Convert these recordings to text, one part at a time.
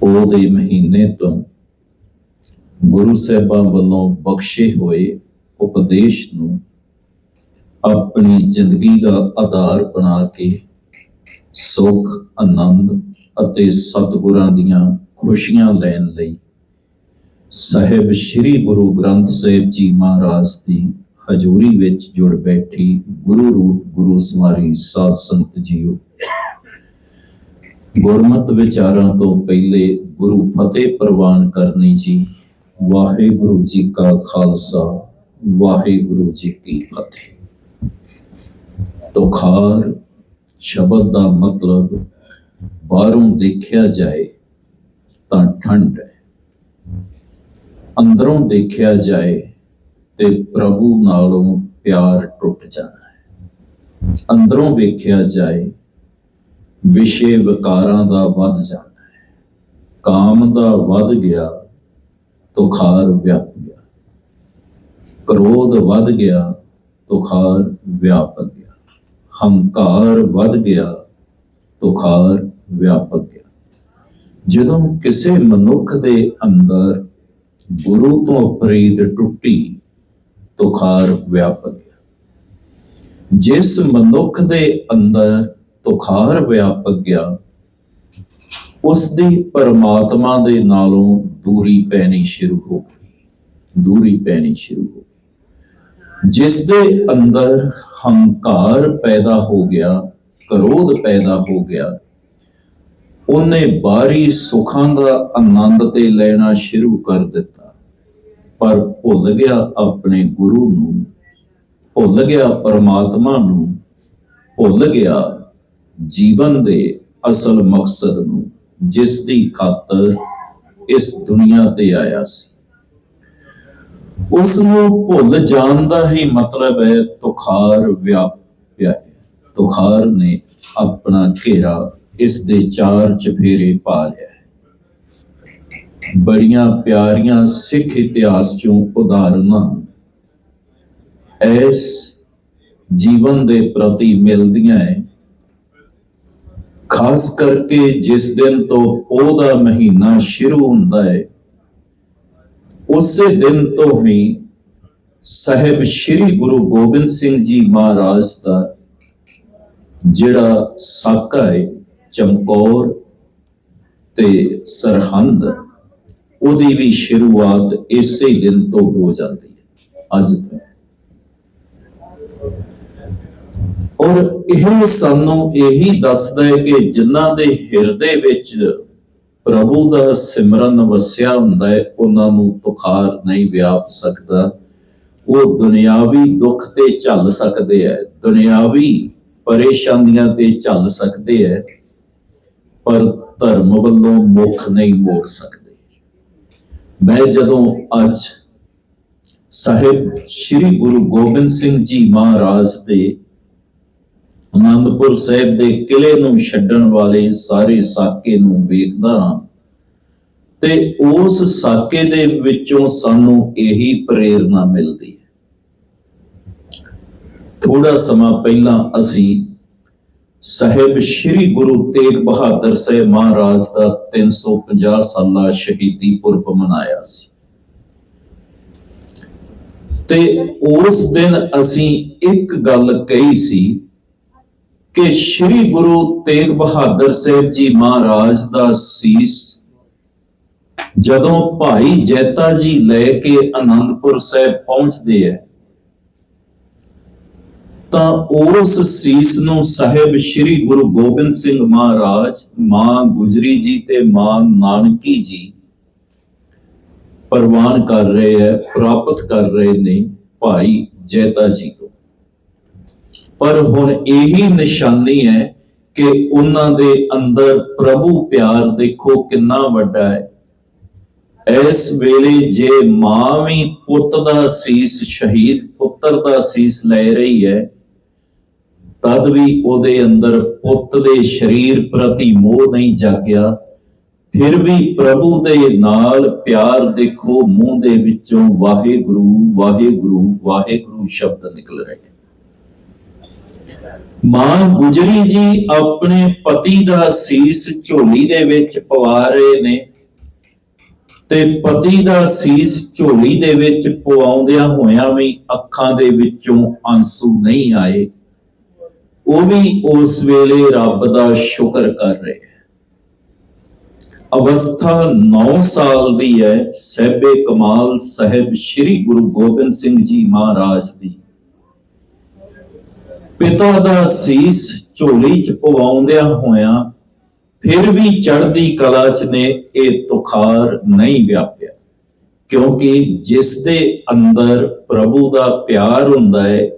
ਪੋਹ ਦੇ ਮਹੀਨੇ ਤੋਂ ਗੁਰੂ ਸਾਹਿਬਾਂ ਵੱਲੋਂ ਬਖਸ਼ੇ ਹੋਏ ਉਪਦੇਸ਼ ਨੂੰ ਆਪਣੀ ਜ਼ਿੰਦਗੀ ਦਾ ਆਧਾਰ ਬਣਾ ਕੇ ਸੁਖ, ਆਨੰਦ ਅਤੇ ਸਤਿਗੁਰਾਂ ਦੀਆਂ ਖੁਸ਼ੀਆਂ ਲੈਣ ਲਈ ਸਾਹਿਬ ਸ੍ਰੀ ਗੁਰੂ ਗ੍ਰੰਥ ਸਾਹਿਬ ਜੀ ਮਹਾਰਾਜ ਦੀ ਹਜ਼ੂਰੀ ਵਿੱਚ ਜੁੜ ਬੈਠੀ ਗੁਰੂ ਰੂਪ ਗੁਰੂ ਸਮਾਰੀ ਸਾਧ ਸੰਤ ਜੀਓ। ਗੁਰਮਤ ਵਿਚਾਰਾਂ ਤੋਂ ਪਹਿਲੇ ਗੁਰੂ ਫਤਿਹ ਪ੍ਰਵਾਨ ਕਰਨੀ ਜੀ। ਵਾਹਿਗੁਰੂ ਜੀ ਕਾ ਖਾਲਸਾ, ਵਾਹਿਗੁਰੂ ਜੀ ਕੀ ਫਤਿਹ। ਤੁਖਾਰ ਸ਼ਬਦ ਦਾ ਮਤਲਬ, ਬਾਹਰੋਂ ਦੇਖਿਆ ਜਾਏ ਤਾਂ ਠੰਡ ਹੈ। ਅੰਦਰੋਂ ਦੇਖਿਆ ਜਾਏ ਤੇ ਪ੍ਰਭੂ ਨਾਲੋਂ ਪਿਆਰ ਟੁੱਟ ਜਾਣਾ ਹੈ। ਅੰਦਰੋਂ ਵੇਖਿਆ ਜਾਏ ਵਿਸ਼ੇ ਵਿਕਾਰਾਂ ਦਾ ਵੱਧ ਜਾਂਦਾ ਹੈ। ਕਾਮ ਦਾ ਵੱਧ ਗਿਆ, ਤੁਖਾਰ ਵਿਆਪ ਗਿਆ। ਕ੍ਰੋਧ ਵੱਧ ਗਿਆ, ਤੁਖਾਰ ਵਿਆਪਕ ਗਿਆ। ਹੰਕਾਰ ਵੱਧ ਗਿਆ, ਤੁਖਾਰ ਵਿਆਪਕ ਗਿਆ। ਜਦੋਂ ਕਿਸੇ ਮਨੁੱਖ ਦੇ ਅੰਦਰ ਗੁਰੂ ਤੋਂ ਪ੍ਰੀਤ ਟੁੱਟੀ, ਤੁਖਾਰ ਵਿਆਪਕ ਗਿਆ। ਜਿਸ ਮਨੁੱਖ ਦੇ ਅੰਦਰ ਤੁਖਾਰ ਵਿਆਪਕ ਗਿਆ। ਉਸ ਦੀ ਪਰਮਾਤਮਾ ਦੇ ਨਾਲੋਂ ਦੂਰੀ ਪੈਣੀ ਸ਼ੁਰੂ ਹੋ ਗਈ। ਦੂਰੀ ਪੈਣੀ ਸ਼ੁਰੂ ਹੋ ਗਈ। ਜਿਸ ਦੇ ਅੰਦਰ ਹੰਕਾਰ ਪੈਦਾ ਹੋ ਗਿਆ, ਕਰੋਧ ਪੈਦਾ ਹੋ ਗਿਆ, ਉਹਨੇ ਬਾਹਰੀ ਸੁੱਖਾਂ ਦਾ ਆਨੰਦ ਤੇ ਲੈਣਾ ਸ਼ੁਰੂ ਕਰ ਦਿੱਤਾ। ਪਰ ਭੁੱਲ ਗਿਆ ਆਪਣੇ ਗੁਰੂ ਨੂੰ, ਭੁੱਲ ਗਿਆ ਪਰਮਾਤਮਾ ਨੂੰ, ਭੁੱਲ ਗਿਆ ਜੀਵਨ ਦੇ ਅਸਲ ਮਕਸਦ ਨੂੰ, ਜਿਸ ਦੀ ਖਾਤਰ ਇਸ ਦੁਨੀਆ ਤੇ ਆਇਆ ਸੀ। ਉਸ ਨੂੰ ਭੁੱਲ ਜਾਣ ਦਾ ਹੀ ਮਤਲਬ ਹੈ ਤੁਖਾਰ ਵਿਆਪਿਆ ਤੁਖਾਰ ਨੇ ਆਪਣਾ ਘੇਰਾ ਇਸ ਦੇ ਚਾਰ ਚਫੇਰੇ ਪਾ ਲਿਆ ਬੜੀਆਂ ਪਿਆਰੀਆਂ ਸਿੱਖ ਇਤਿਹਾਸ ਚੋਂ ਉਦਾਹਰਨਾਂ ਇਸ ਜੀਵਨ ਦੇ ਪ੍ਰਤੀ ਮਿਲਦੀਆਂ ਹੈ ਖਾਸ ਕਰਕੇ ਜਿਸ ਦਿਨ ਤੋਂ ਪੋਹ ਦਾ ਮਹੀਨਾ ਸ਼ੁਰੂ ਹੁੰਦਾ ਹੈ, ਉਸੇ ਦਿਨ ਤੋਂ ਹੀ ਸਾਹਿਬ ਸ੍ਰੀ ਗੁਰੂ ਗੋਬਿੰਦ ਸਿੰਘ ਜੀ ਮਹਾਰਾਜ ਦਾ ਜਿਹੜਾ ਸਾਕਾ ਹੈ, ਚਮਕੌਰ ਤੇ ਸਰਹੰਦ, ਉਹਦੀ ਵੀ ਸ਼ੁਰੂਆਤ ਇਸੇ ਦਿਨ ਤੋਂ ਹੋ ਜਾਂਦੀ ਹੈ, ਅੱਜ ਤੋਂ। ਔਰ ਇਹ ਸਾਨੂੰ ਇਹੀ ਦੱਸਦਾ ਹੈ ਕਿ ਜਿਨ੍ਹਾਂ ਦੇ ਹਿਰਦੇ ਵਿੱਚ ਪ੍ਰਭੂ ਦਾ ਸਿਮਰਨ ਵਸਿਆ ਹੁੰਦਾ ਹੈ, ਉਹਨਾਂ ਨੂੰ ਬੁਖਾਰ ਨਹੀਂ ਵਿਆਪ ਸਕਦਾ। ਉਹ ਦੁਨਿਆਵੀ ਦੁੱਖ ਤੇ ਝੱਲ ਸਕਦੇ ਹੈ, ਦੁਨਿਆਵੀ ਪਰੇਸ਼ਾਨੀਆਂ ਤੇ ਝੱਲ ਸਕਦੇ ਹੈ, ਪਰ ਧਰਮ ਵੱਲੋਂ ਮੁੱਖ ਨਹੀਂ ਮੋੜ ਸਕਦੇ। ਮੈਂ ਜਦੋਂ ਅੱਜ ਸਾਹਿਬ ਸ੍ਰੀ ਗੁਰੂ ਗੋਬਿੰਦ ਸਿੰਘ ਜੀ ਮਹਾਰਾਜ ਦੇ ਅਨੰਦਪੁਰ ਸਾਹਿਬ ਦੇ ਕਿਲੇ ਨੂੰ ਛੱਡਣ ਵਾਲੇ ਸਾਰੇ ਸਾਕੇ ਨੂੰ ਵੇਖਦਾ ਹਾਂ। ਤੇ ਉਸ ਸਾਕੇ ਦੇ ਵਿੱਚੋਂ ਸਾਨੂੰ ਇਹੀ ਪ੍ਰੇਰਣਾ ਮਿਲਦੀ ਹੈ। ਥੋੜਾ ਸਮਾਂ ਪਹਿਲਾਂ ਅਸੀਂ ਸਾਹਿਬ ਸ੍ਰੀ ਗੁਰੂ ਤੇਗ ਬਹਾਦਰ ਸਾਹਿਬ ਮਹਾਰਾਜ ਦਾ 350 ਸਾਲਾ ਸ਼ਹੀਦੀ ਪੁਰਬ ਮਨਾਇਆ ਸੀ। ਤੇ ਉਸ ਦਿਨ ਅਸੀਂ ਇੱਕ ਗੱਲ ਕਹੀ ਸੀ ਕਿ ਸ੍ਰੀ ਗੁਰੂ ਤੇਗ ਬਹਾਦਰ ਸਾਹਿਬ ਜੀ ਮਹਾਰਾਜ ਦਾ ਸੀਸ ਜਦੋਂ ਭਾਈ ਜੈਤਾ ਜੀ ਲੈ ਕੇ ਅਨੰਦਪੁਰ ਸਾਹਿਬ ਪਹੁੰਚਦੇ ਐ ਤਾਂ ਉਸ ਸੀਸ ਨੂੰ ਸਾਹਿਬ ਸ੍ਰੀ ਗੁਰੂ ਗੋਬਿੰਦ ਸਿੰਘ ਮਹਾਰਾਜ, ਮਾਂ ਗੁਜਰੀ ਜੀ ਤੇ ਮਾਂ ਨਾਨਕੀ ਜੀ ਪ੍ਰਵਾਨ ਕਰ ਰਹੇ ਹੈ, ਪ੍ਰਾਪਤ ਕਰ ਰਹੇ ਨੇ ਭਾਈ ਜੈਤਾ ਜੀ ਤੋਂ। ਪਰ ਹੁਣ ਇਹੀ ਨਿਸ਼ਾਨੀ ਹੈ ਕਿ ਉਹਨਾਂ ਦੇ ਅੰਦਰ ਪ੍ਰਭੂ ਪਿਆਰ ਦੇਖੋ ਕਿੰਨਾ ਵੱਡਾ ਹੈ। ਇਸ ਵੇਲੇ ਜੇ ਮਾਂ ਵੀ ਪੁੱਤ ਦਾ ਸੀਸ ਸ਼ਹੀਦ, ਪੁੱਤਰ ਦਾ ਸੀਸ ਲੈ ਰਹੀ ਹੈ, ਤਦ ਵੀ ਉਹਦੇ ਅੰਦਰ ਪੁੱਤ ਦੇ ਸਰੀਰ ਪ੍ਰਤੀ ਮੋਹ ਨਹੀਂ ਜਾਗਿਆ। ਫਿਰ ਵੀ ਪ੍ਰਭੂ ਦੇ ਨਾਲ ਪਿਆਰ ਦੇਖੋ ਮੂੰਹ ਦੇ ਵਿੱਚੋਂ ਵਾਹਿਗੁਰੂ ਵਾਹਿਗੁਰੂ ਵਾਹਿਗੁਰੂ ਸ਼ਬਦ ਨਿਕਲ ਰਹੇ। ਮਾਂ ਗੁਜਰੀ ਜੀ ਆਪਣੇ ਪਤੀ ਦਾ ਸੀਸ ਝੋਲੀ ਦੇ ਵਿੱਚ ਪਵਾ ਰਹੇ ਨੇ ਤੇ ਪਤੀ ਦਾ ਸੀਸ ਝੋਲੀ ਦੇ ਵਿੱਚ ਪਵਾਉਂਦਿਆਂ ਹੋਇਆਂ ਵੀ ਅੱਖਾਂ ਦੇ ਵਿੱਚੋਂ ਆਂਸੂ ਨਹੀਂ ਆਏ। ਉਹ ਵੀ ਉਸ ਵੇਲੇ ਰੱਬ ਦਾ ਸ਼ੁਕਰ ਕਰ ਰਹੇ ਅਵਸਥਾ 9 ਸਾਲ ਦੀ ਹੈ। ਸਹਿਬੇ ਕਮਾਲ ਸਾਹਿਬ ਸ੍ਰੀ ਗੁਰੂ ਗੋਬਿੰਦ ਸਿੰਘ ਜੀ ਮਹਾਰਾਜ ਦੀ। ਪਿਤਾ ਦਾ ਸੀਸ ਝੋਲੀ ਚ ਪਵਾਉਂਦਿਆਂ ਹੋਇਆਂ ਫਿਰ ਵੀ ਚੜ੍ਹਦੀ ਕਲਾ ਚ ਨੇ ਇਹ ਤੁਖਾਰ ਨਹੀਂ ਵਿਆਪਿਆ। ਕਿਉਂਕਿ ਜਿਸ ਦੇ ਅੰਦਰ ਪ੍ਰਭੂ ਦਾ ਪਿਆਰ ਹੁੰਦਾ ਹੈ,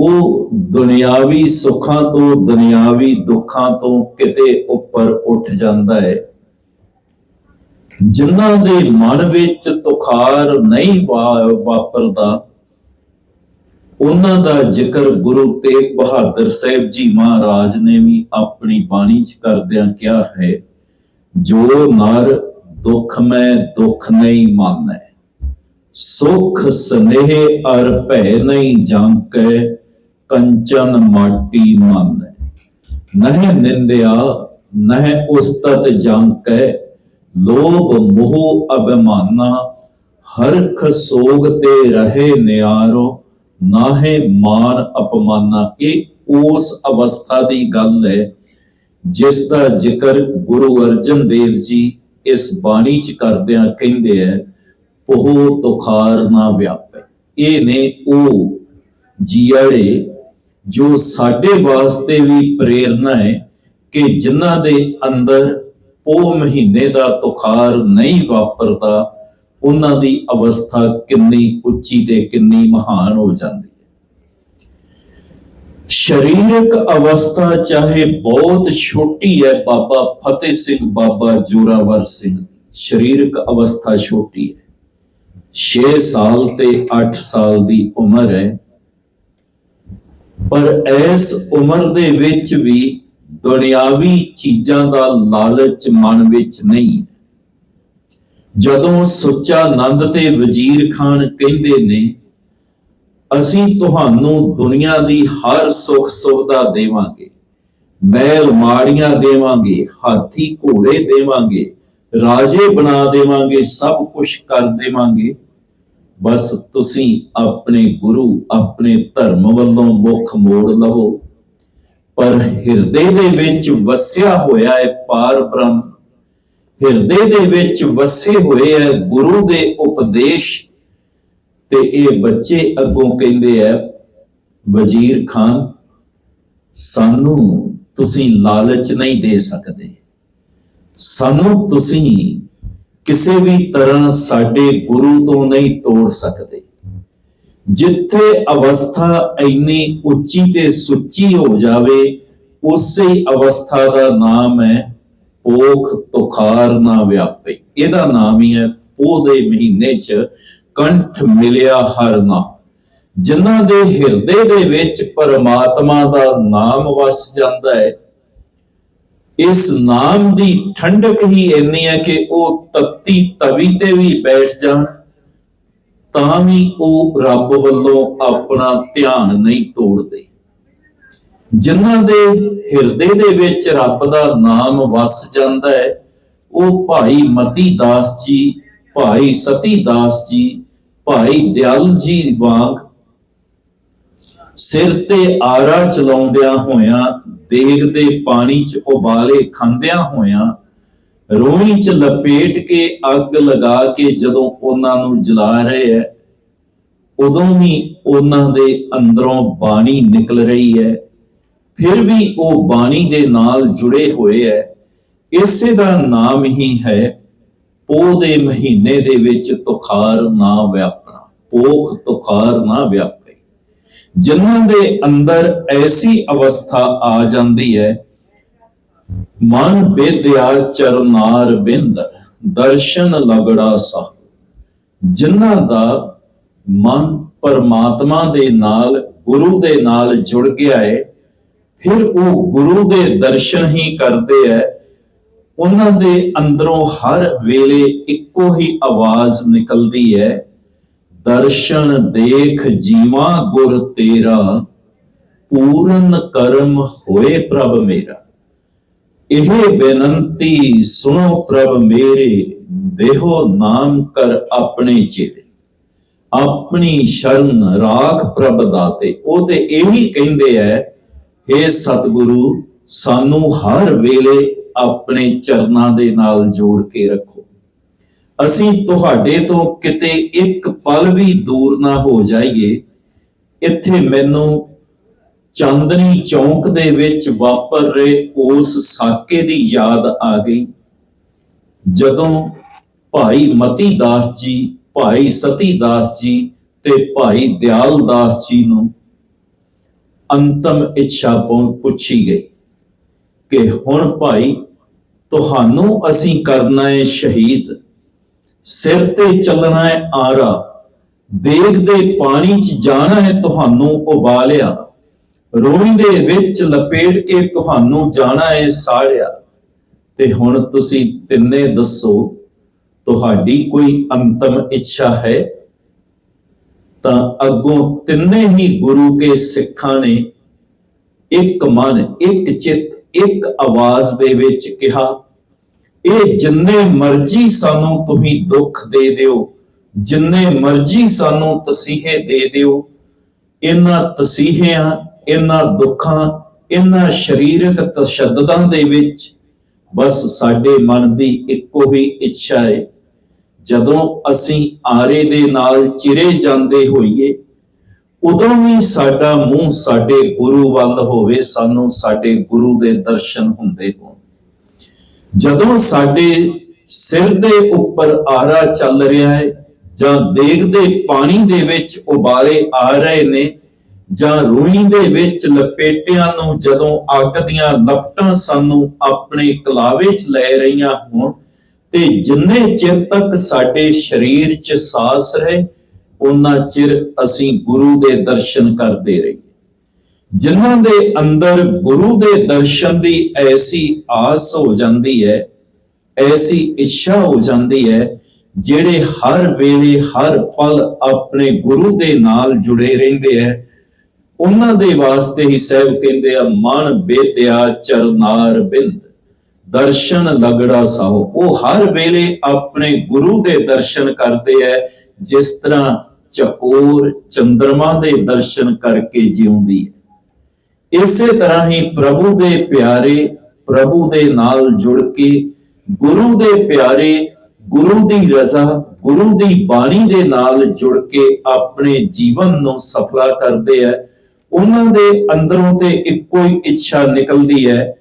ਉਹ ਦੁਨਿਆਵੀ ਸੁੱਖਾਂ ਤੋਂ, ਦੁਨਿਆਵੀ ਦੁੱਖਾਂ ਤੋਂ ਕਿਤੇ ਉੱਪਰ ਉੱਠ ਜਾਂਦਾ ਹੈ। ਜਿਨ੍ਹਾਂ ਦੇ ਮਨ ਵਿੱਚ ਤੁਖਾਰ ਨਹੀਂ ਵਾ- ਵਾਪਰਦਾ ਉਹਨਾਂ ਦਾ ਜ਼ਿਕਰ ਗੁਰੂ ਤੇਗ ਬਹਾਦਰ ਸਾਹਿਬ ਜੀ ਮਹਾਰਾਜ ਨੇ ਵੀ ਆਪਣੀ ਬਾਣੀ ਚ ਕਰਦਿਆਂ ਕਿਹਾ ਹੈ, ਜੋ ਨਰ ਦੁੱਖ ਮੈਂ ਦੁੱਖ ਨਹੀਂ ਮਾਨੈ, ਸੁਖ ਸਨੇਹ ਅਰ ਭੈ ਨਹੀਂ ਜਾਂਕੈ ਕੰਚਨ ਮਾਟੀ ਮਾਨੈ। ਨਹਿ ਨਿੰਦਿਆ, ਨਹਿ ਉਸਤਤ ਜਾਂਕੈ ਲੋਭ ਮੋਹ ਅਭਿਮਾਨਾ, ਹਰਖ ਸੋਗ ਤੇ ਰਹੇ ਨਿਆਰੋ ਨਾਹੇ ਮਾਨ ਅਪਮਾਨਾ, ਇਹ ਉਸ ਅਵਸਥਾ ਦੀ ਗੱਲ ਹੈ, ਜਿਸ ਦਾ ਜ਼ਿਕਰ ਗੁਰੂ ਅਰਜਨ ਦੇਵ ਜੀ ਇਸ ਬਾਣੀ ਚ ਕਰਦਿਆਂ ਕਹਿੰਦੇ ਐ ਉਹ ਤੁਖਾਰ ਨਾ ਵਿਆਪੇ। ਇਹ ਨੇ ਉਹ ਜੀੜੇ ਜੋ ਸਾਡੇ ਵਾਸਤੇ ਵੀ ਪ੍ਰੇਰਣਾ ਹੈ ਕਿ ਜਿਨ੍ਹਾਂ ਦੇ ਅੰਦਰ ਉਹ ਮਹੀਨੇ ਦਾ ਤੁਖਾਰ ਨਹੀਂ ਵਾਪਰਦਾ ਉਹਨਾਂ ਦੀ ਅਵਸਥਾ ਕਿੰਨੀ ਉੱਚੀ ਤੇ ਕਿੰਨੀ ਮਹਾਨ ਹੋ ਜਾਂਦੀ ਹੈ। ਸਰੀਰਕ ਅਵਸਥਾ ਚਾਹੇ ਬਹੁਤ ਛੋਟੀ ਹੈ, ਬਾਬਾ ਫਤਿਹ ਸਿੰਘ ਬਾਬਾ ਜੋਰਾਵਰ ਸਿੰਘ ਦੀ। ਸਰੀਰਕ ਅਵਸਥਾ ਛੋਟੀ ਹੈ। 6 ਸਾਲ ਤੇ 8 ਸਾਲ ਦੀ ਉਮਰ ਹੈ। ਪਰ ਇਸ ਉਮਰ ਦੇ ਵਿੱਚ ਵੀ ਦੁਨਿਆਵੀ ਚੀਜ਼ਾਂ ਦਾ ਲਾਲਚ ਮਨ ਵਿੱਚ ਨਹੀਂ ਜਦੋਂ ਸੁੱਚਾ ਨੰਦ ਤੇ ਵਜ਼ੀਰ ਖਾਨ ਕਹਿੰਦੇ ਨੇ, ਅਸੀਂ ਤੁਹਾਨੂੰ ਦੁਨੀਆ ਦੀ ਹਰ ਸੁਖ ਸੁਵਿਧਾ ਦੇਵਾਂਗੇ, ਮਹਿਲ ਮਾੜੀਆਂ ਦੇਵਾਂਗੇ, ਹਾਥੀ ਘੋੜੇ ਦੇਵਾਂਗੇ, ਰਾਜੇ ਬਣਾ ਦੇਵਾਂਗੇ, ਸਭ ਕੁਝ ਕਰ ਦੇਵਾਂਗੇ। ਬਸ ਤੁਸੀਂ ਆਪਣੇ ਗੁਰੂ, ਆਪਣੇ ਧਰਮ ਵੱਲੋਂ ਮੁੱਖ ਮੋੜ ਲਵੋ। ਪਰ ਹਿਰਦੇ ਦੇ ਵਿੱਚ ਵਸਿਆ ਹੋਇਆ ਹੈ ਪਾਰ ਬ੍ਰਹਮ। ਹਿਰਦੇ ਦੇ ਵਿੱਚ ਵਸੇ ਹੋਏ ਹੈ ਗੁਰੂ ਦੇ ਉਪਦੇਸ਼। ਤੇ ਇਹ ਬੱਚੇ ਅੱਗੋਂ ਕਹਿੰਦੇ ਆ, ਵਜ਼ੀਰ ਖਾਨ, ਸਾਨੂੰ ਤੁਸੀਂ ਲਾਲਚ ਨਹੀਂ ਦੇ ਸਕਦੇ। ਸਾਨੂੰ ਤੁਸੀਂ ਕਿਸੇ ਵੀ ਤਰ੍ਹਾਂ ਸਾਡੇ ਗੁਰੂ ਤੋਂ ਨਹੀਂ ਤੋੜ ਸਕਦੇ। ਜਿੱਥੇ ਅਵਸਥਾ ਇੰਨੀ ਉੱਚੀ ਤੇ ਸੁੱਚੀ ਹੋ ਜਾਵੇ, ਉਸੇ ਅਵਸਥਾ ਦਾ ਨਾਮ ਹੈ ਪੋਖ ਤੁਖਾਰ ਨਾ ਵਿਆਪੇ। ਇਹਦਾ ਨਾਮ ਹੀ ਹੈ ਪੋਹ ਦੇ ਮਹੀਨੇ ਚ ਕੰਠ ਮਿਲਿਆ ਹਰ ਨਾ। ਜਿਨ੍ਹਾਂ ਦੇ ਹਿਰਦੇ ਦੇ ਵਿੱਚ ਪਰਮਾਤਮਾ ਦਾ ਨਾਮ ਵਸ ਜਾਂਦਾ ਹੈ, ਇਸ ਨਾਮ ਦੀ ਠੰਡਕ ਹੀ ਇੰਨੀ ਹੈ ਕਿ ਉਹ ਤੱਤੀ ਤਵੀ ਤੇ ਵੀ ਬੈਠ ਜਾਣ, ਤਾਂ ਵੀ ਉਹ ਰੱਬ ਵੱਲੋਂ ਆਪਣਾ ਧਿਆਨ ਨਹੀਂ ਤੋੜਦੇ। ਜਿਨ੍ਹਾਂ ਦੇ ਹਿਰਦੇ ਦੇ ਵਿੱਚ ਰੱਬ ਦਾ ਨਾਮ ਵਸ ਜਾਂਦਾ ਹੈ, ਉਹ ਭਾਈ ਮਤੀ ਦਾਸ ਜੀ, ਭਾਈ ਸਤੀ ਦਾਸ ਜੀ, ਭਾਈ ਦਿਆਲ ਜੀ ਵਾਂਗ ਸਿਰ ਤੇ ਆਰਾ ਚਲਾਉਂਦਿਆਂ ਹੋਇਆਂ, ਦੇਗ ਦੇ ਪਾਣੀ 'ਚ ਉਬਾਲੇ ਖਾਂਦਿਆਂ ਹੋਇਆਂ, ਰੋਣੀ 'ਚ ਲਪੇਟ ਕੇ ਅੱਗ ਲਗਾ ਕੇ ਜਦੋਂ ਉਹਨਾਂ ਨੂੰ ਜਲਾ ਰਹੇ ਹੈ, ਉਦੋਂ ਵੀ ਉਹਨਾਂ ਦੇ ਅੰਦਰੋਂ ਬਾਣੀ ਨਿਕਲ ਰਹੀ ਹੈ। ਫਿਰ ਵੀ ਉਹ ਬਾਣੀ ਦੇ ਨਾਲ ਜੁੜੇ ਹੋਏ ਹੈ ਇਸੇ ਦਾ ਨਾਮ ਹੀ ਹੈ ਪੋ ਦੇ ਮਹੀਨੇ ਦੇ ਵਿੱਚ ਤੁਖਾਰ ਨਾ ਵਿਆਪਣਾ। ਪੋਖ ਤੁਖਾਰ ਨਾ ਵਿਆਪੇ। ਜਿਨ੍ਹਾਂ ਦੇ ਅੰਦਰ ਐਸੀ ਅਵਸਥਾ ਆ ਜਾਂਦੀ ਹੈ ਮਨ ਬੇਦਿਆ ਚਰਨਾਰ ਬਿੰਦ, ਦਰਸ਼ਨ ਲਗੜਾ ਸਾ। ਜਿਨ੍ਹਾਂ ਦਾ ਮਨ ਪਰਮਾਤਮਾ ਦੇ ਨਾਲ, ਗੁਰੂ ਦੇ ਨਾਲ ਜੁੜ ਗਿਆ ਹੈ ਫਿਰ ਉਹ ਗੁਰੂ ਦੇ ਦਰਸ਼ਨ ਹੀ ਕਰਦੇ ਹੈ ਉਹਨਾਂ ਦੇ ਅੰਦਰੋਂ ਹਰ ਵੇਲੇ ਇੱਕੋ ਹੀ ਆਵਾਜ਼ ਨਿਕਲਦੀ ਹੈ ਦਰਸ਼ਨ ਦੇਖ ਜੀਵਾ ਗੁਰ ਤੇਰਾ, ਪੂਰਨ ਕਰਮ ਹੋਏ ਪ੍ਰਭ ਮੇਰਾ। ਇਹ ਬੇਨੰਤੀ ਸੁਣੋ ਪ੍ਰਭ ਮੇਰੇ, ਦੇਹੋ ਨਾਮ ਕਰ ਆਪਣੇ ਚੇਤੇ ਆਪਣੀ ਸ਼ਰਨ ਰਾਖ ਪ੍ਰਭ ਦਾਤੇ। ਉਹ ਤੇ ਇਹੀ ਕਹਿੰਦੇ ਐ हे ਸਤਿਗੁਰੂ, ਸਾਨੂੰ ਹਰ ਵੇਲੇ ਆਪਣੇ ਚਰਨਾਂ ਦੇ ਨਾਲ ਜੋੜ ਕੇ ਰੱਖੋ। ਅਸੀਂ ਤੁਹਾਡੇ ਤੋਂ ਕਿਤੇ ਇੱਕ ਪਲ ਵੀ ਦੂਰ ਨਾ ਹੋ ਜਾਈਏ। ਇੱਥੇ ਮੈਨੂੰ ਚਾਂਦਨੀ ਚੌਂਕ ਦੇ ਵਿੱਚ ਵਾਪਰ ਰਹੇ ਉਸ ਸਾਕੇ ਦੀ ਯਾਦ ਆ ਗਈ। ਜਦੋਂ ਭਾਈ ਮਤੀ ਦਾਸ ਜੀ, ਭਾਈ ਸਤੀ ਦਾਸ ਜੀ ਤੇ ਭਾਈ ਦਿਆਲ ਦਾਸ ਜੀ ਨੂੰ ਅੰਤਮ ਇੱਛਾ ਪਹੁੰ- ਪੁੱਛੀ ਗਈ ਕਿ ਹੁਣ ਭਾਈ ਤੁਹਾਨੂੰ ਅਸੀਂ ਕਰਨਾ ਹੈ ਸ਼ਹੀਦ। ਸਿਰ ਤੇ ਚੱਲਣਾ ਹੈ ਆਰਾ। ਦੇਗ ਦੇ ਪਾਣੀ 'ਚ ਜਾਣਾ ਹੈ ਤੁਹਾਨੂੰ ਉਬਾਲਿਆ। ਰੋਈ ਦੇ ਵਿੱਚ ਲਪੇਟ ਕੇ ਤੁਹਾਨੂੰ ਜਾਣਾ ਹੈ ਸਾੜਿਆ। ਤੇ ਹੁਣ ਤੁਸੀਂ ਤਿੰਨੇ ਦੱਸੋ, ਤੁਹਾਡੀ ਕੋਈ ਅੰਤਮ ਇੱਛਾ ਹੈ? ਤਾਂ ਅੱਗੋਂ ਤਿੰਨੇ ਹੀ ਗੁਰੂ ਕੇ ਸਿੱਖਾਂ ਨੇ ਇੱਕ ਮਨ, ਇੱਕ ਚਿੱਤ, ਇੱਕ ਆਵਾਜ਼ ਦੇ ਵਿੱਚ ਕਿਹਾ, ਇਹ ਜਿੰਨੇ ਮਰਜ਼ੀ ਸਾਨੂੰ ਤੁਸੀਂ ਦੁੱਖ ਦੇ ਦਿਓ, ਜਿੰਨੇ ਮਰਜ਼ੀ ਸਾਨੂੰ ਤਸੀਹੇ ਦੇ ਦਿਓ, ਇਹਨਾਂ ਤਸੀਹਿਆਂ, ਇਹਨਾਂ ਦੁੱਖਾਂ, ਇਹਨਾਂ ਸਰੀਰਕ ਤਸ਼ੱਦਦਾਂ ਦੇ ਵਿੱਚ ਬਸ ਸਾਡੇ ਮਨ ਦੀ ਇੱਕੋ ਹੀ ਇੱਛਾ ਹੈ। ਜਦੋਂ ਅਸੀਂ ਆਰੇ ਦੇ ਨਾਲ ਚਿਰੇ ਜਾਂਦੇ ਹੋਈਏ, ਉਦੋਂ ਵੀ ਸਾਡਾ ਮੂੰਹ ਸਾਡੇ ਗੁਰੂ ਵੱਲ ਹੋਵੇ, ਸਾਨੂੰ ਸਾਡੇ ਗੁਰੂ ਦੇ ਦਰਸ਼ਨ ਹੁੰਦੇ ਹੋਣ। ਜਦੋਂ ਸਾਡੇ ਸਿਰ ਦੇ ਉੱਪਰ ਆਰਾ ਚੱਲ ਰਿਹਾ ਹੈ, ਜਾਂ ਦੇਗ ਦੇ ਪਾਣੀ ਦੇ ਵਿੱਚ ਉਬਾਲੇ ਆ ਰਹੇ ਨੇ, ਜਾਂ ਰੂਹੀ ਦੇ ਵਿੱਚ ਲਪੇਟਿਆਂ ਨੂੰ ਜਦੋਂ ਅੱਗ ਦੀਆਂ ਲਪਟਾਂ ਸਾਨੂੰ ਆਪਣੇ ਕਲਾਵੇ 'ਚ ਲੈ ਰਹੀਆਂ ਹੋਣ ਤੇ ਜਿੰਨੇ ਚਿਰ ਤੱਕ ਸਾਡੇ ਸਰੀਰ 'ਚ ਸਾਹ ਰਹੇ ਉਹਨਾਂ ਚਿਰ ਅਸੀਂ ਗੁਰੂ ਦੇ ਦਰਸ਼ਨ ਕਰਦੇ ਰਹੀਏ। ਜਿਨ੍ਹਾਂ ਦੇ ਅੰਦਰ ਗੁਰੂ ਦੇ ਦਰਸ਼ਨ ਦੀ ਐਸੀ ਆਸ ਹੋ ਜਾਂਦੀ ਹੈ, ਐਸੀ ਇੱਛਾ ਹੋ ਜਾਂਦੀ ਹੈ, ਜਿਹੜੇ ਹਰ ਵੇਲੇ ਹਰ ਪਲ ਆਪਣੇ ਗੁਰੂ ਦੇ ਨਾਲ ਜੁੜੇ ਰਹਿੰਦੇ ਹੈ, ਉਹਨਾਂ ਦੇ ਵਾਸਤੇ ਹੀ ਸਹਿਬ ਕਹਿੰਦੇ ਆ, ਮਨ ਬੇਦਿਆ ਚਰਨਾਰ ਬਿੰਦ ਦਰਸ਼ਨ ਲਗੜਾ ਸਾਹੋ। ਉਹ ਹਰ ਵੇਲੇ ਆਪਣੇ ਗੁਰੂ ਦੇ ਦਰਸ਼ਨ ਕਰਦੇ ਐ, ਜਿਸ ਤਰ੍ਹਾਂ ਚਕੋਰ ਚੰਦਰਮਾ ਦੇ ਦਰਸ਼ਨ ਕਰਕੇ ਜਿਉਂਦੀ ਹੈ ਇਸੇ ਤਰ੍ਹਾਂ ਹੀ ਪ੍ਰਭੂ ਦੇ ਪਿਆਰੇ, ਪ੍ਰਭੂ ਦੇ ਨਾਲ ਜੁੜ ਕੇ ਗੁਰੂ ਦੇ ਪਿਆਰੇ, ਗੁਰੂ ਦੀ ਰਜ਼ਾ, ਗੁਰੂ ਦੀ ਬਾਣੀ ਦੇ ਨਾਲ ਜੁੜ ਕੇ ਆਪਣੇ ਜੀਵਨ ਨੂੰ ਸਫਲਾ ਕਰਦੇ ਐ। ਉਹਨਾਂ ਦੇ ਅੰਦਰੋਂ ਤੇ ਇੱਕੋ ਹੀ ਇੱਛਾ ਨਿਕਲਦੀ ਹੈ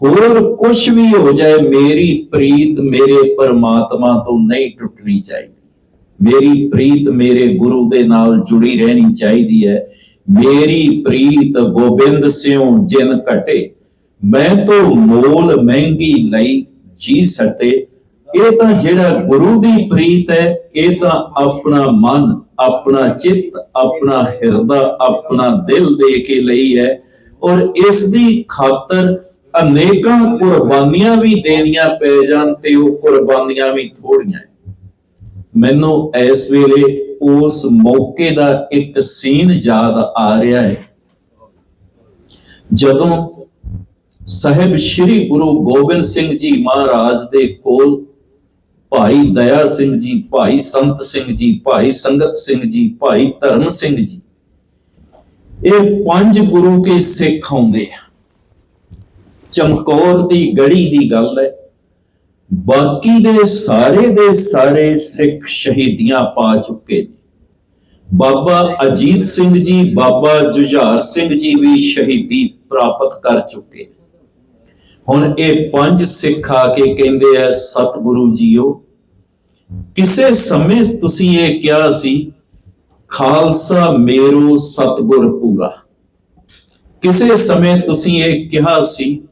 ਹੋਰ ਕੁਝ ਵੀ ਹੋ ਜਾਏ, ਮੇਰੀ ਪ੍ਰੀਤ ਮੇਰੇ ਪਰਮਾਤਮਾ ਤੋਂ ਨਹੀਂ ਟੁੱਟਣੀ ਚਾਹੀਦੀ। ਮੇਰੀ ਪ੍ਰੀਤ ਮੇਰੇ ਗੁਰੂ ਦੇ ਨਾਲ ਜੁੜੀ ਰਹਿਣੀ ਚਾਹੀਦੀ ਹੈ। ਮੇਰੀ ਪ੍ਰੀਤ ਗੋਬਿੰਦ ਸਿਉ ਜਿਨ ਘਟੇ, ਮੈਂ ਤੋਂ ਮੋਲ ਮਹਿੰਗੀ ਲਈ ਜੀ ਸਤੇ ਇਹ ਤਾਂ ਜਿਹੜਾ ਗੁਰੂ ਦੀ ਪ੍ਰੀਤ ਹੈ, ਇਹ ਤਾਂ ਆਪਣਾ ਮਨ, ਆਪਣਾ ਚਿੱਤ, ਆਪਣਾ ਹਿਰਦਾ, ਆਪਣਾ ਦਿਲ ਦੇ ਕੇ ਲਈ ਹੈ। ਔਰ ਇਸ ਦੀ ਖਾਤਰ ਅਨੇਕਾਂ ਕੁਰਬਾਨੀਆਂ ਵੀ ਦੇਣੀਆਂ ਪੈ ਜਾਣ ਤੇ ਉਹ ਕੁਰਬਾਨੀਆਂ ਵੀ ਥੋੜੀਆਂ ਮੈਨੂੰ ਇਸ ਵੇਲੇ ਉਸ ਮੌਕੇ ਦਾ ਇੱਕ ਸੀਨ ਯਾਦ ਆ ਰਿਹਾ ਹੈ। ਜਦੋਂ ਸਾਹਿਬ ਸ੍ਰੀ ਗੁਰੂ ਗੋਬਿੰਦ ਸਿੰਘ ਜੀ ਮਹਾਰਾਜ ਦੇ ਕੋਲ ਭਾਈ ਦਇਆ ਸਿੰਘ ਜੀ, ਭਾਈ ਸੰਤ ਸਿੰਘ ਜੀ, ਭਾਈ ਸੰਗਤ ਸਿੰਘ ਜੀ, ਭਾਈ ਧਰਮ ਸਿੰਘ ਜੀ, ਇਹ ਪੰਜ ਗੁਰੂ ਕੇ ਸਿੱਖ ਆਉਂਦੇ ਆ। ਚਮਕੌਰ ਦੀ ਗੜੀ ਦੀ ਗੱਲ ਹੈ। ਬਾਕੀ ਦੇ ਸਾਰੇ ਦੇ ਸਾਰੇ ਸਿੱਖ ਸ਼ਹੀਦੀਆਂ ਪਾ ਚੁੱਕੇ ਨੇ। ਬਾਬਾ ਅਜੀਤ ਸਿੰਘ ਜੀ, ਬਾਬਾ ਜੁਝਾਰ ਸਿੰਘ ਜੀ ਵੀ ਸ਼ਹੀਦੀ ਪ੍ਰਾਪਤ ਕਰ ਚੁੱਕੇ ਹੁਣ ਇਹ ਪੰਜ ਸਿੱਖ ਆ ਕੇ ਕਹਿੰਦੇ ਆ, ਸਤਿਗੁਰੂ ਜੀਓ, ਕਿਸੇ ਸਮੇਂ ਤੁਸੀਂ ਇਹ ਕਿਹਾ ਸੀ, ਖਾਲਸਾ ਮੇਰੋ ਸਤਿਗੁਰ ਪੂਰਾ। ਕਿਸੇ ਸਮੇਂ ਤੁਸੀਂ ਇਹ ਕਿਹਾ ਸੀ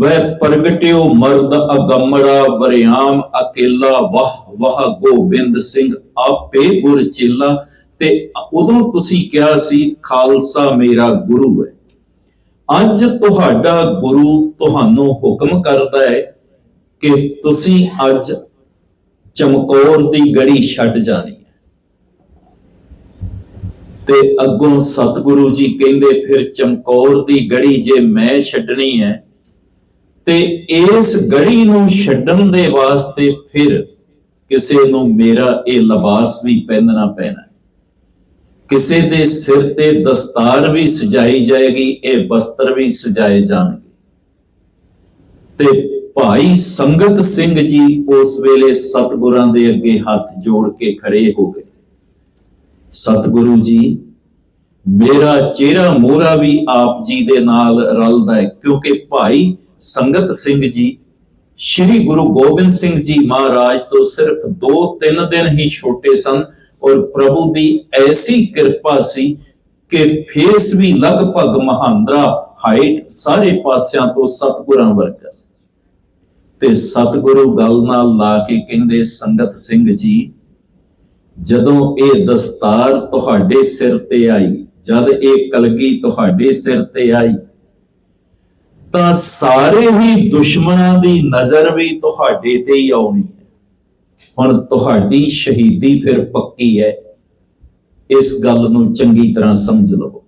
ਵੈ ਪ੍ਰਗਟਿਓ ਮਰਦ ਅਗਮੜਾ ਵਰਿਆਮ ਅਕੇਲਾ, ਵਾਹ ਵਾਹ ਗੋਬਿੰਦ ਸਿੰਘ, ਆਪੇ ਗੁਰ ਚੇਲਾ। ਤੇ ਉਦੋਂ ਤੁਸੀਂ ਕਿਹਾ ਸੀ, ਖਾਲਸਾ ਮੇਰਾ ਗੁਰੂ ਹੈ। ਅੱਜ ਤੁਹਾਡਾ ਗੁਰੂ ਤੁਹਾਨੂੰ ਹੁਕਮ ਕਰਦਾ ਹੈ ਕਿ ਤੁਸੀਂ ਅੱਜ ਚਮਕੌਰ ਦੀ ਗੜੀ ਛੱਡ ਜਾਣੀ ਹੈ। ਤੇ ਅੱਗੋਂ ਸਤਿਗੁਰੂ ਜੀ ਕਹਿੰਦੇ, ਫਿਰ ਚਮਕੌਰ ਦੀ ਗੜੀ ਜੇ ਮੈਂ ਛੱਡਣੀ ਹੈ ਤੇ ਇਸ ਗੜੀ ਨੂੰ ਛੱਡਣ ਦੇ ਵਾਸਤੇ ਫਿਰ ਕਿਸੇ ਨੂੰ ਮੇਰਾ ਇਹ ਲਿਬਾਸ ਵੀ ਪਹਿਨਣਾ ਪੈਣਾ। ਕਿਸੇ ਦੇ ਸਿਰ ਤੇ ਦਸਤਾਰ ਵੀ ਸਜਾਈ ਜਾਏਗੀ, ਇਹ ਵਸਤਰ ਵੀ ਸਜਾਏ ਜਾਣਗੇ। ਤੇ ਭਾਈ ਸੰਗਤ ਸਿੰਘ ਜੀ ਉਸ ਵੇਲੇ ਸਤਿਗੁਰਾਂ ਦੇ ਅੱਗੇ ਹੱਥ ਜੋੜ ਕੇ ਖੜੇ ਹੋ ਗਏ। ਸਤਿਗੁਰੂ ਜੀ, ਮੇਰਾ ਚਿਹਰਾ ਮੋਹਰਾ ਵੀ ਆਪ ਜੀ ਦੇ ਨਾਲ ਰਲਦਾ ਹੈ, ਕਿਉਂਕਿ ਭਾਈ ਸੰਗਤ ਸਿੰਘ ਜੀ, ਸ੍ਰੀ ਗੁਰੂ ਗੋਬਿੰਦ ਸਿੰਘ ਜੀ ਮਹਾਰਾਜ ਤੋਂ ਸਿਰਫ 2-3 ਦਿਨ ਹੀ ਛੋਟੇ ਸਨ ਔਰ ਪ੍ਰਭੂ ਦੀ ਐਸੀ ਕਿਰਪਾ ਸੀ ਕਿ ਫੇਸ ਵੀ ਲਗਭਗ ਮਹਾਂਦਰਾ ਹਾਈਟ ਸਾਰੇ ਪਾਸਿਆਂ ਤੋਂ ਸਤਿਗੁਰਾਂ ਵਰਗਾ ਸੀ। ਤੇ ਸਤਿਗੁਰੂ ਗੱਲ ਨਾਲ ਲਾ ਕੇ ਕਹਿੰਦੇ, ਸੰਗਤ ਸਿੰਘ ਜੀ, ਜਦੋਂ ਇਹ ਦਸਤਾਰ ਤੁਹਾਡੇ ਸਿਰ ਤੇ ਆਈ, ਜਦ ਇਹ ਕਲਗੀ ਤੁਹਾਡੇ ਸਿਰ ਤੇ ਆਈ ਤਾਂ ਸਾਰੇ ਹੀ ਦੁਸ਼ਮਣਾਂ ਦੀ ਨਜ਼ਰ ਵੀ ਤੁਹਾਡੇ ਤੇ ਹੀ ਆਉਣੀ ਹੈ। ਹੁਣ ਤੁਹਾਡੀ ਸ਼ਹੀਦੀ ਫਿਰ ਪੱਕੀ ਹੈ। ਇਸ ਗੱਲ ਨੂੰ ਚੰਗੀ ਤਰ੍ਹਾਂ ਸਮਝ ਲਵੋ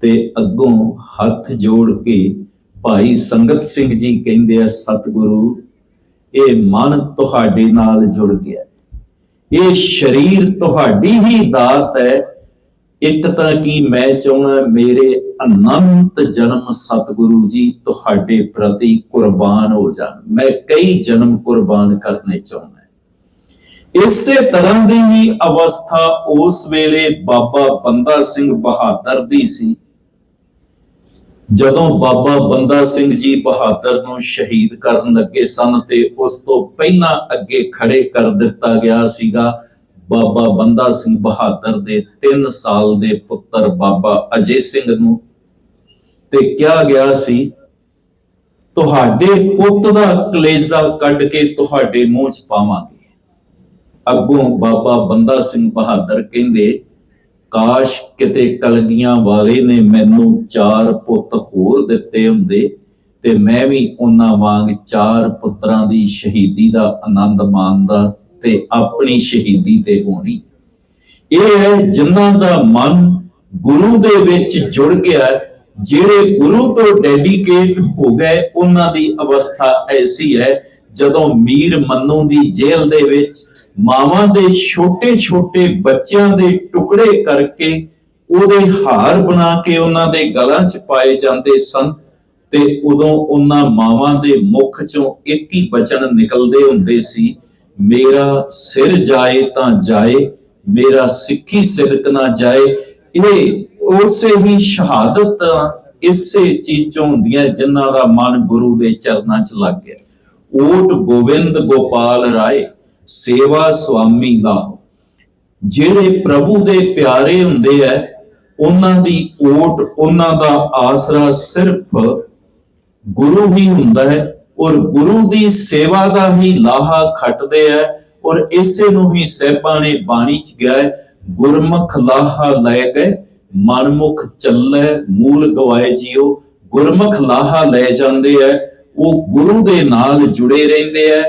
ਤੇ ਅੱਗੋਂ ਹੱਥ ਜੋੜ ਕੇ ਭਾਈ ਸੰਗਤ ਸਿੰਘ ਜੀ ਕਹਿੰਦੇ ਆ, ਸਤਿਗੁਰੂ, ਇਹ ਮਨ ਤੁਹਾਡੇ ਨਾਲ ਜੁੜ ਗਿਆ ਇਹ ਸਰੀਰ ਤੁਹਾਡੀ ਹੀ ਦਾਤ ਹੈ। ਇੱਕ ਤਾਂ ਕੀ ਮੈਂ ਚਾਹੁੰਦਾ ਮੇਰੇ ਅਨੰਤ ਜਨਮ ਸਤਿਗੁਰੂ ਜੀ ਤੁਹਾਡੇ ਪ੍ਰਤੀ ਕੁਰਬਾਨ ਹੋ ਜਾਣ। ਮੈਂ ਕਈ ਜਨਮ ਕੁਰਬਾਨ ਕਰਨੇ ਚਾਹੁੰਦਾ ਇਸੇ ਤਰ੍ਹਾਂ ਦੀ ਹੀ ਅਵਸਥਾ ਉਸ ਵੇਲੇ ਬਾਬਾ ਬੰਦਾ ਸਿੰਘ ਬਹਾਦਰ ਦੀ ਸੀ। ਜਦੋਂ ਬਾਬਾ ਬੰਦਾ ਸਿੰਘ ਜੀ ਬਹਾਦਰ ਨੂੰ ਸ਼ਹੀਦ ਕਰਨ ਲੱਗੇ ਸਨ ਤੇ ਉਸ ਤੋਂ ਪਹਿਲਾਂ ਅੱਗੇ ਖੜੇ ਕਰ ਦਿੱਤਾ ਗਿਆ ਸੀਗਾ ਬਾਬਾ ਬੰਦਾ ਸਿੰਘ ਬਹਾਦਰ ਦੇ 3 ਸਾਲ ਦੇ ਪੁੱਤਰ ਬਾਬਾ ਅਜੇ ਸਿੰਘ ਨੂੰ ਤੇ ਕਿਹਾ ਗਿਆ ਸੀ, ਤੁਹਾਡੇ ਪੁੱਤ ਦਾ ਕਲੇਜਾ ਕੱਢ ਕੇ ਤੁਹਾਡੇ ਮੂੰਹ 'ਚ ਪਾਵਾਂਗੇ। ਅੱਗੋਂ ਬਾਬਾ ਬੰਦਾ ਸਿੰਘ ਬਹਾਦਰ ਕਹਿੰਦੇ, ਕਾਸ਼ ਕਿਤੇ ਕਲਗੀਆਂ ਵਾਲੇ ਨੇ ਮੈਨੂੰ ਚਾਰ ਪੁੱਤ ਹੋਰ ਦਿੱਤੇ ਹੁੰਦੇ, ਤੇ ਮੈਂ ਵੀ ਉਹਨਾਂ ਵਾਂਗ ਚਾਰ ਪੁੱਤਰਾਂ ਦੀ ਸ਼ਹੀਦੀ ਦਾ ਆਨੰਦ ਮਾਣਦਾ ਤੇ ਆਪਣੀ ਸ਼ਹੀਦੀ ਤੇ ਹੋਣੀ। ਇਹ ਹੈ ਜਿਨ੍ਹਾਂ ਦਾ ਮਨ ਗੁਰੂ ਦੇ ਵਿੱਚ ਜੁੜ ਗਿਆ ਜਿਹੜੇ ਗੁਰੂ ਤੋਂ ਡੈਡੀਕੇਟ ਹੋ ਗਏ, ਉਹਨਾਂ ਦੀ ਅਵਸਥਾ ਐਸੀ ਹੈ, ਜਦੋਂ ਮੀਰ ਮੰਨੂ ਦੀ ਜੇਲ੍ਹ ਦੇ ਵਿੱਚ ਮਾਵਾਂ ਦੇ ਛੋਟੇ-ਛੋਟੇ ਬੱਚਿਆਂ ਦੇ ਟੁਕੜੇ ਕਰਕੇ ਉਹਦੇ ਹਾਰ ਬਣਾ ਕੇ ਉਹਨਾਂ ਦੇ ਗਲਾਂ 'ਚ ਪਾਏ ਜਾਂਦੇ ਸਨ ਤੇ ਉਦੋਂ ਉਹਨਾਂ ਮਾਵਾਂ ਦੇ ਮੁਖ 'ਚੋਂ ਇੱਕ ਹੀ ਬਚਨ ਨਿਕਲਦੇ ਹੁੰਦੇ ਸੀ ਮੇਰਾ ਸਿਰ ਜਾਏ ਤਾਂ ਜਾਏ, ਮੇਰਾ ਸਿੱਖੀ ਸਿਦਕ ਨਾ ਜਾਏ। ਇਹ ਉਸੇ ਹੀ ਸ਼ਹਾਦਤ ਇਸੇ ਚੀਜ਼ੋਂ ਹੁੰਦੀਆਂ ਜਿਨ੍ਹਾਂ ਦਾ ਮਨ ਗੁਰੂ ਦੇ ਚਰਨਾਂ 'ਚ ਲੱਗ ਗਿਆ। ਓਟ ਗੋਬਿੰਦ ਗੋਪਾਲ ਰਾਏ, ਸੇਵਾ ਸੁਆਮੀ ਲਾਹੋ। ਜਿਹੜੇ ਪ੍ਰਭੂ ਦੇ ਪਿਆਰੇ ਹੁੰਦੇ ਐ, ਉਹਨਾਂ ਦੀ ਓਟ, ਉਹਨਾਂ ਦਾ ਆਸਰਾ ਸਿਰਫ ਗੁਰੂ ਹੀ ਹੁੰਦਾ ਹੈ। ਔਰ ਗੁਰੂ ਦੀ ਸੇਵਾ ਦਾ ਹੀ ਲਾਹਾ ਖੱਟਦੇ ਐ, ਔਰ ਇਸੇ ਨੂੰ ਹੀ ਸਹਿਬਾਂ ਨੇ ਬਾਣੀ ਚ ਗਿਆ ਹੈ ਗੁਰਮੁਖ ਲਾਹਾ ਲੈ ਗਏ, ਮਨਮੁਖ ਚੱਲੇ, ਮੂਲ ਗਵਾਏ ਜਿਉ ਗੁਰਮੁਖ ਲਾਹਾ ਲੈ ਜਾਂਦੇ ਐ, ਉਹ ਗੁਰੂ ਦੇ ਨਾਲ ਜੁੜੇ ਰਹਿੰਦੇ ਐ।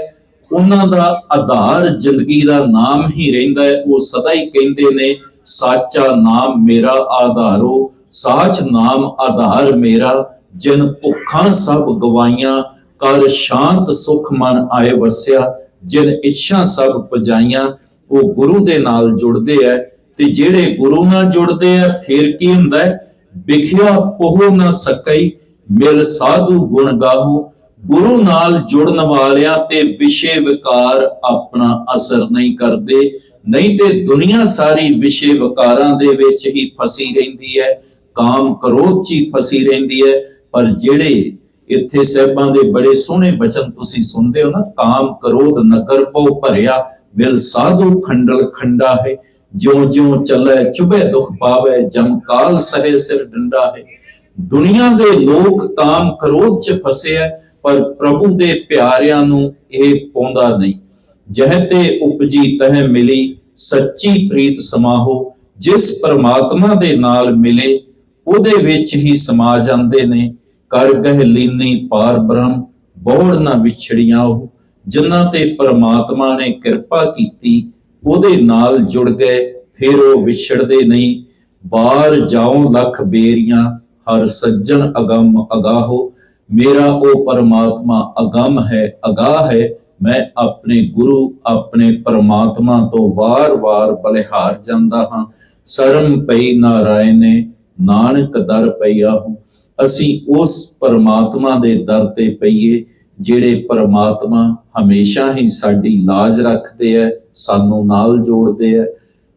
ਉਹਨਾਂ ਦਾ ਆਧਾਰ ਜ਼ਿੰਦਗੀ ਦਾ ਨਾਮ ਹੀ ਰਹਿੰਦਾ ਹੈ ਉਹ ਸਦਾ ਹੀ ਕਹਿੰਦੇ ਨੇ, ਸਾਚਾ ਨਾਮ ਮੇਰਾ ਆਧਾਰੋ, ਸਾਚ ਨਾਮ ਆਧਾਰ ਮੇਰਾ, ਜਿਨ ਭੁੱਖਾਂ ਸਭ ਗਵਾਈਆਂ ਕਰ ਸ਼ਾਂਤ ਸੁਖ ਮਨ ਆਏ ਵਸਿਆ, ਜਿਨ ਇੱਛਾ ਸਭ ਪਜਾਈਆਂ, ਉਹ ਗੁਰੂ ਦੇ ਨਾਲ ਜੁੜਦੇ ਐ, ਤੇ ਜਿਹੜੇ ਗੁਰੂ ਨਾਲ ਜੁੜਦੇ ਆ ਫਿਰ ਕੀ ਹੁੰਦਾ ਹੈ ਵਿਖਿਆ ਪੋਹ ਨਾ ਸਕਈ, ਮਿਲ ਸਾਧੂ ਗੁਣ ਗਾਹੋ, ਗੁਰੂ ਨਾਲ ਜੁੜਨ ਵਾਲਿਆਂ ਤੇ ਵਿਸ਼ੇ ਵਿਕਾਰ ਆਪਣਾ ਅਸਰ ਨਹੀਂ ਕਰਦੇ, ਨਹੀਂ ਤੇ ਦੁਨੀਆ ਸਾਰੀ ਵਿਸ਼ੇ ਵਿਕਾਰਾਂ ਦੇ ਵਿੱਚ ਹੀ ਫਸੀ ਰਹਿੰਦੀ ਹੈ ਕਾਮ ਕ੍ਰੋਧ ਚ ਹੀ ਫਸੀ ਰਹਿੰਦੀ ਹੈ ਪਰ ਜਿਹੜੇ ਇੱਥੇ ਸਹਿਬਾਂ ਦੇ ਬੜੇ ਸੋਹਣੇ ਬਚਨ ਤੁਸੀਂ ਸੁਣਦੇ ਹੋ ਨਾ, ਕਾਮ ਕ੍ਰੋਧ ਨਗਰ ਪਉ ਭਰਿਆ ਮਿਲ ਸਾਧੂ ਖੰਡਲ ਖੰਡਾ ਹੈ। ਜਿਉ ਜਿਉ ਚੱਲੇ ਚੁਬੇ ਦੁਖ ਪਾਵੇ, ਜਮ ਕਾਲ ਸਹੇ ਸਿਰ ਡੰਡਾ ਹੈ। ਦੁਨੀਆ ਦੇ ਲੋਕ ਕਾਮ ਕ੍ਰੋਧ ਚ ਫਸੇ ਹੈ ਪਰ ਪ੍ਰਭੂ ਦੇ ਪਿਆਰਿਆਂ ਨੂੰ ਇਹ ਪਾਉਂਦਾ ਨਹੀਂ। ਜਹ ਤੇ ਉਪਜੀ ਤਹ ਮਿਲੀ, ਸੱਚੀ ਪ੍ਰੀਤ ਸਮਾਹੋ। ਜਿਸ ਪਰਮਾਤਮਾ ਦੇ ਨਾਲ ਮਿਲੇ, ਉਹਦੇ ਵਿੱਚ ਹੀ ਸਮਾ ਜਾਂਦੇ ਨੇ। ਕਰ ਗਹਿ ਲੀਨੀ ਪਾਰ ਬ੍ਰਹਮ, ਬੋੜ ਨਾ ਵਿਛੜੀਆਂ ਉਹ, ਜਿਨ੍ਹਾਂ ਤੇ ਪਰਮਾਤਮਾ ਨੇ ਕਿਰਪਾ ਕੀਤੀ, ਉਹਦੇ ਨਾਲ ਜੁੜ ਗਏ, ਫਿਰ ਉਹ ਵਿਛੜਦੇ ਨਹੀਂ। ਬਾਹਰ ਜਾਉ ਲੱਖ ਬੇਰੀਆਂ, ਹਰ ਸੱਜਣ ਅਗੰਮ ਅਗਾਹੋ। ਮੇਰਾ ਉਹ ਪਰਮਾਤਮਾ ਅਗੰਮ ਹੈ, ਅਗਾਹ ਹੈ, ਮੈਂ ਆਪਣੇ ਗੁਰੂ, ਆਪਣੇ ਪਰਮਾਤਮਾ ਤੋਂ ਵਾਰ-ਵਾਰ ਬਲਿਹਾਰ ਜਾਂਦਾ ਹਾਂ। ਸ਼ਰਮ ਪਈ ਨਾਰਾਇਣ ਨੇ ਨਾਨਕ ਦਰ ਪਈਆ ਹੂੰ। ਅਸੀਂ ਉਸ ਪਰਮਾਤਮਾ ਦੇ ਦਰ ਤੇ ਪਈਏ, ਜਿਹੜੇ ਪਰਮਾਤਮਾ ਹਮੇਸ਼ਾ ਹੀ ਸਾਡੀ ਲਾਜ ਰੱਖਦੇ ਐ, ਸਾਨੂੰ ਨਾਲ ਜੋੜਦੇ ਐ।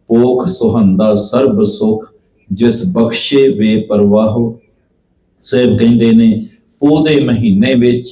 ਪੋਖ ਸੁਹੰਦਾ ਸਰਬ ਸੁਖ, ਜਿਸ ਬਖਸ਼ੇ ਵੇ ਪਰਵਾਹੋ ਸੇਬ ਕਹਿੰਦੇ ਨੇ ਪੋਹ ਦੇ ਮਹੀਨੇ ਵਿੱਚ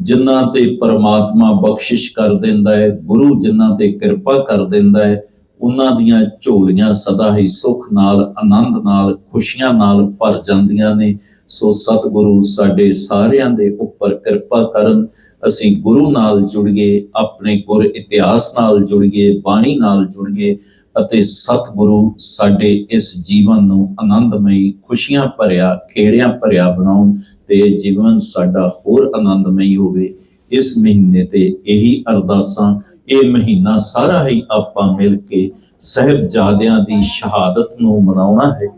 ਜਿਨ੍ਹਾਂ ਤੇ ਪਰਮਾਤਮਾ ਬਖਸ਼ਿਸ਼ ਕਰ ਦਿੰਦਾ ਹੈ ਗੁਰੂ ਜਿਨ੍ਹਾਂ ਤੇ ਕਿਰਪਾ ਕਰ ਦਿੰਦਾ ਹੈ ਉਹਨਾਂ ਦੀਆਂ ਝੋਲੀਆਂ ਸਦਾ ਹੀ ਸੁਖ ਨਾਲ, ਆਨੰਦ ਨਾਲ, ਖੁਸ਼ੀਆਂ ਨਾਲ ਭਰ ਜਾਂਦੀਆਂ ਨੇ। ਸੋ ਸਤਿਗੁਰੂ ਸਾਡੇ ਸਾਰਿਆਂ ਦੇ ਉੱਪਰ ਕਿਰਪਾ ਕਰਨ, ਅਸੀਂ ਗੁਰੂ ਨਾਲ ਜੁੜੀਏ ਆਪਣੇ ਗੁਰ ਇਤਿਹਾਸ ਨਾਲ ਜੁੜੀਏ ਬਾਣੀ ਨਾਲ ਜੁੜੀਏ ਅਤੇ ਸਤਿਗੁਰੂ ਸਾਡੇ ਇਸ ਜੀਵਨ ਨੂੰ ਆਨੰਦਮਈ ਖੁਸ਼ੀਆਂ ਭਰਿਆ, ਖੇੜਿਆਂ ਭਰਿਆ ਬਣਾਉਣ ਤੇ ਜੀਵਨ ਸਾਡਾ ਹੋਰ ਆਨੰਦਮਈ ਹੋਵੇ। ਇਸ ਮਹੀਨੇ ਤੇ ਇਹੀ ਅਰਦਾਸਾਂ, ਇਹ ਮਹੀਨਾ ਸਾਰਾ ਹੀ ਆਪਾਂ ਮਿਲ ਕੇ ਸਹਿਬਜ਼ਾਦਿਆਂ ਦੀ ਸ਼ਹਾਦਤ ਨੂੰ ਮਨਾਉਣਾ ਹੈ।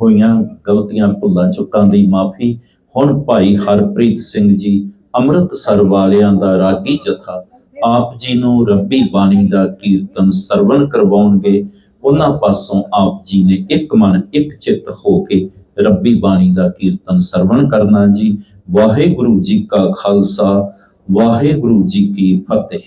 ਹੋਈਆਂ ਗਲਤੀਆਂ ਭੁੱਲਾਂ ਚੁੱਕਾਂ ਦੀ ਮਾਫੀ। ਹੁਣ ਭਾਈ ਹਰਪ੍ਰੀਤ ਸਿੰਘ ਜੀ ਅੰਮ੍ਰਿਤਸਰ ਵਾਲਿਆਂ ਦਾ ਰਾਗੀ ਜਥਾ, ਆਪ ਜੀ ਨੂੰ ਰੱਬੀ ਬਾਣੀ ਦਾ ਕੀਰਤਨ ਸਰਵਣ ਕਰਵਾਉਣਗੇ। ਉਹਨਾਂ ਪਾਸੋਂ ਆਪ ਜੀ ਨੇ ਇੱਕ ਮਨ, ਇੱਕ ਚਿੱਤ ਹੋ ਕੇ ਰੱਬੀ ਬਾਣੀ ਦਾ ਕੀਰਤਨ ਸਰਵਣ ਕਰਨਾ ਜੀ। ਵਾਹਿਗੁਰੂ ਜੀ ਕਾ ਖਾਲਸਾ, ਵਾਹਿਗੁਰੂ ਜੀ ਕੀ ਫਤਿਹ।